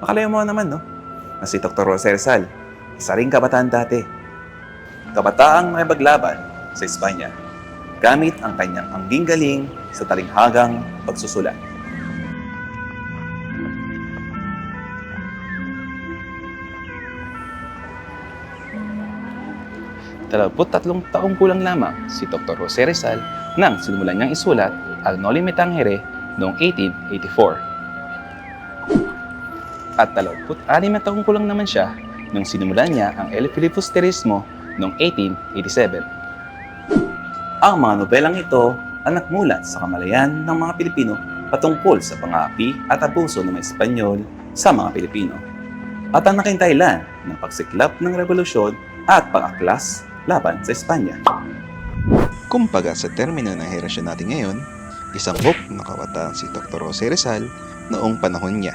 Makalayo mo naman, no? Na si Dr. Jose Rizal, isa ring kabataan dati. Kabataang nakipaglaban sa Espanya gamit ang kanyang angging galing sa talinghagang pagsusulat. Dalawaput tatlong taong kulang lamang si Dr. Jose Rizal nang sinimulan niyang isulat ang Noli Me Tangere noong 1884. At dalawaput anim na taong kulang naman siya nang sinimulan niya ang El Filibusterismo noong 1887. Ang mga nobelang ito ang nagmulat sa kamalayan ng mga Pilipino patungkol sa pangapi at abuso ng mga Espanyol sa mga Pilipino. At ang naging dahilan ng pagsiklap ng revolusyon at pang-aklas laban sa Espanya. Kumbaga sa termino ng henerasyon natin ngayon, isang hope na kawataan si Dr. Jose Rizal noong panahon niya.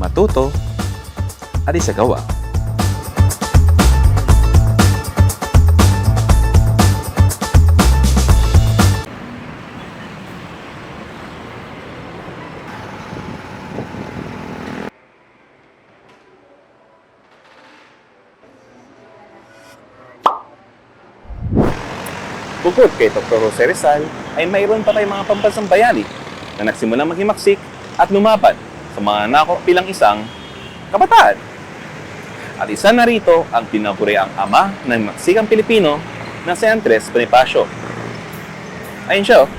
matuto, at isagawa. Bukod kay Dr. Jose Rizal, ay mayroon pa tayong mga pambansang bayani na nagsimulang maghimaksik at lumaban sa mga nako bilang isang kabataan. At isa na rito ang tinaguri ang ama ng maksikang Pilipino na si Andres Bonifacio. Ayun siya. oh.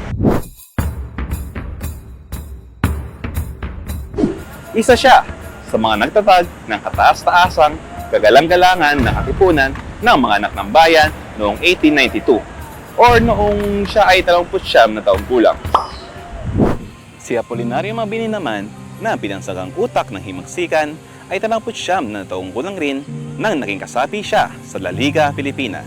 Isa siya sa mga nagtatag ng kataas-taasang kagalang-galangan na katipunan ng mga anak ng bayan noong 1892 or noong siya ay 39 na taong gulang. Si Apolinario Mabini naman na binansagang utak ng himagsikan ay 39 na taong rin nang naging kasapi siya sa La Liga Filipina.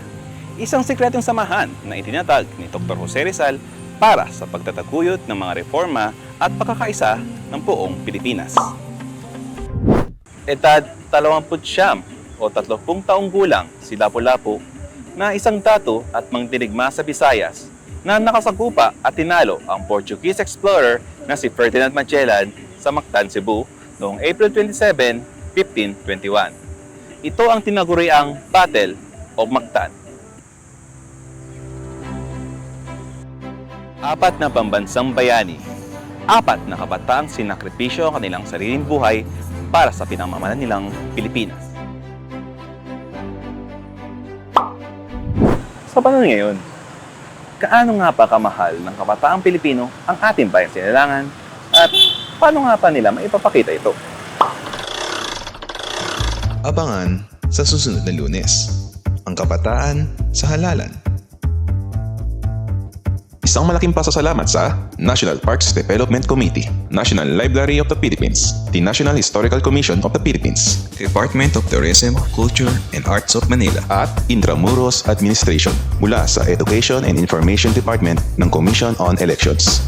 Isang sikretong samahan na itinatag ni Dr. Jose Rizal para sa pagtataguyod ng mga reforma at pagkakaisa ng buong Pilipinas. Edad 20 o 30 taong gulang si Lapu-Lapu na isang dato at mangdirigma sa Visayas na nakasagupa at tinalo ang Portuguese explorer na si Ferdinand Magellan sa Mactan, Cebu noong April 27, 1521. Ito ang tinaguriang Battle of Mactan. Apat na pambansang bayani, apat na kabataang sinakripisyo ang kanilang sariling buhay para sa pinamamalan nilang Pilipinas. Sa panahon ngayon, kaano nga pa kamahal ng kabataang Pilipino ang ating bayang sinilangan at paano nga pa nila maipapakita ito? Abangan sa susunod na lunes. Ang kabataan sa halalan. Isang malaking pasasalamat sa National Parks Development Committee, National Library of the Philippines, the National Historical Commission of the Philippines, Department of Tourism, Culture, and Arts of Manila. at Intramuros Administration mula sa Education and Information Department ng Commission on Elections.